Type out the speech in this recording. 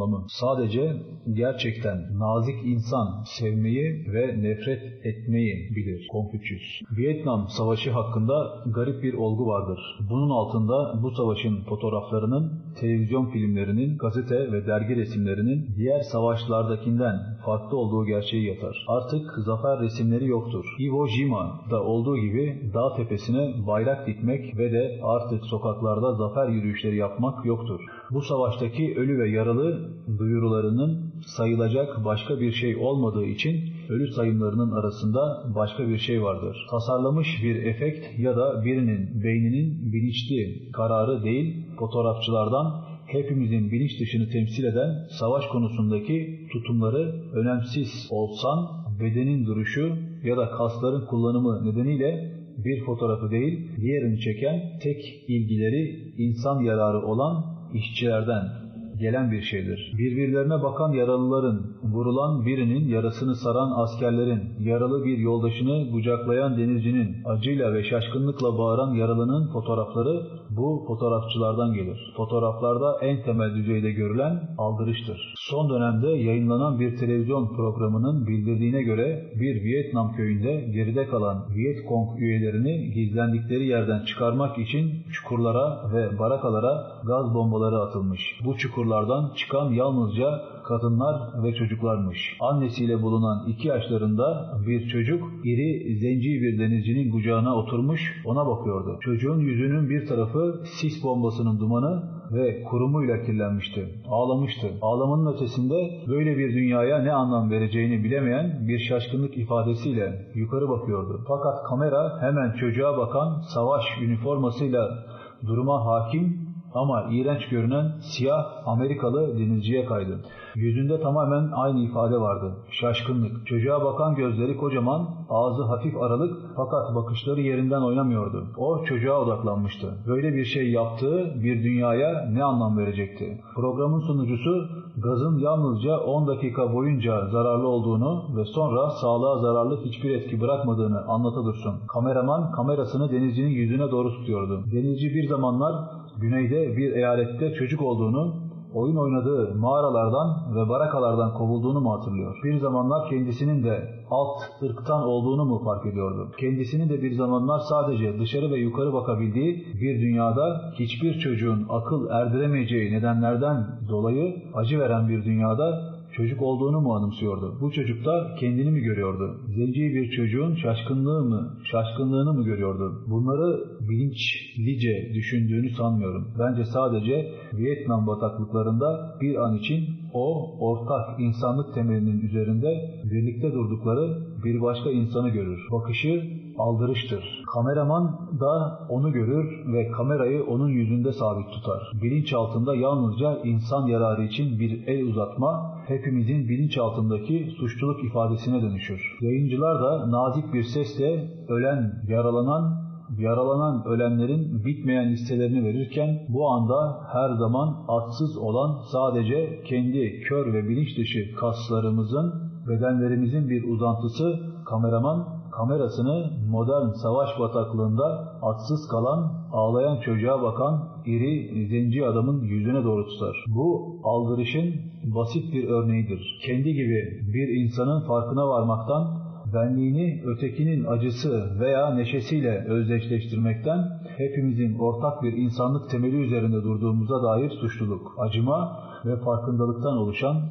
anlamı. Sadece gerçekten nazik insan sevmeyi ve nefret etmeyi bilir Konfüçyüs. Vietnam Savaşı hakkında garip bir olgu vardır. Bunun altında bu savaşın fotoğraflarının, televizyon filmlerinin, gazete ve dergi resimlerinin diğer savaşlardakinden farklı olduğu gerçeği yatar. Artık zafer resimleri yoktur. Iwo Jima'da olduğu gibi dağ tepesine bayrak dikmek ve de artık sokaklarda zafer yürüyüşleri yapmak yoktur. Bu savaştaki ölü ve yaralı duyurularının sayılacak başka bir şey olmadığı için ölü sayımlarının arasında başka bir şey vardır. Tasarlamış bir efekt ya da birinin beyninin bilinçli kararı değil, fotoğrafçılardan hepimizin bilinç dışını temsil eden savaş konusundaki tutumları önemsiz olsan bedenin duruşu ya da kasların kullanımı nedeniyle bir fotoğrafı değil, diğerini çeken tek ilgileri insan yararı olan işçilerden gelen bir şeydir. Birbirlerine bakan yaralıların, vurulan birinin yarasını saran askerlerin, yaralı bir yoldaşını kucaklayan denizcinin, acıyla ve şaşkınlıkla bağıran yaralının fotoğrafları bu fotoğrafçılardan gelir. Fotoğraflarda en temel düzeyde görülen aldırıştır. Son dönemde yayınlanan bir televizyon programının bildirdiğine göre bir Vietnam köyünde geride kalan Vietcong üyelerini gizlendikleri yerden çıkarmak için çukurlara ve barakalara gaz bombaları atılmış. Bu çukurlardan çıkan yalnızca kadınlar ve çocuklarmış. Annesiyle bulunan iki yaşlarında bir çocuk iri zenci bir denizcinin kucağına oturmuş ona bakıyordu. Çocuğun yüzünün bir tarafı sis bombasının dumanı ve kurumuyla kirlenmişti. Ağlamıştı. Ağlamanın ötesinde böyle bir dünyaya ne anlam vereceğini bilemeyen bir şaşkınlık ifadesiyle yukarı bakıyordu. Fakat kamera hemen çocuğa bakan savaş üniformasıyla duruma hakim ama iğrenç görünen siyah Amerikalı denizciye kaydı. Yüzünde tamamen aynı ifade vardı. Şaşkınlık. Çocuğa bakan gözleri kocaman, ağzı hafif aralık fakat bakışları yerinden oynamıyordu. O çocuğa odaklanmıştı. Böyle bir şey yaptığı bir dünyaya ne anlam verecekti? Programın sunucusu gazın yalnızca 10 dakika boyunca zararlı olduğunu ve sonra sağlığa zararlı hiçbir etki bırakmadığını dursun. Kameraman kamerasını denizcinin yüzüne doğru tutuyordu. Denizci bir zamanlar güneyde bir eyalette çocuk olduğunu, oyun oynadığı mağaralardan ve barakalardan kovulduğunu mu hatırlıyor? Bir zamanlar kendisinin de alt ırktan olduğunu mu fark ediyordu? Kendisinin de bir zamanlar sadece dışarı ve yukarı bakabildiği bir dünyada hiçbir çocuğun akıl erdiremeyeceği nedenlerden dolayı acı veren bir dünyada çocuk olduğunu mu anımsıyordu? Bu çocukta kendini mi görüyordu? Zenci bir çocuğun şaşkınlığı mı, şaşkınlığını mı görüyordu? Bunları bilinçlice düşündüğünü sanmıyorum. Bence sadece Vietnam bataklıklarında bir an için o ortak insanlık temelinin üzerinde birlikte durdukları bir başka insanı görür. Bakışı aldırıştır. Kameraman da onu görür ve kamerayı onun yüzünde sabit tutar. Bilinç altında yalnızca insan yararı için bir el uzatma hepimizin bilinç altındaki suçluluk ifadesine dönüşür. Yayıncılar da nazik bir sesle ölen, yaralanan yaralanan ölenlerin bitmeyen listelerini verirken bu anda her zaman atsız olan sadece kendi kör ve bilinç dışı kaslarımızın, bedenlerimizin bir uzantısı kameraman kamerasını modern savaş bataklığında atsız kalan, ağlayan çocuğa bakan iri zenci adamın yüzüne doğru tutar. Bu aldırışın basit bir örneğidir. Kendi gibi bir insanın farkına varmaktan benliğini ötekinin acısı veya neşesiyle özdeşleştirmekten hepimizin ortak bir insanlık temeli üzerinde durduğumuza dair suçluluk, acıma ve farkındalıktan oluşan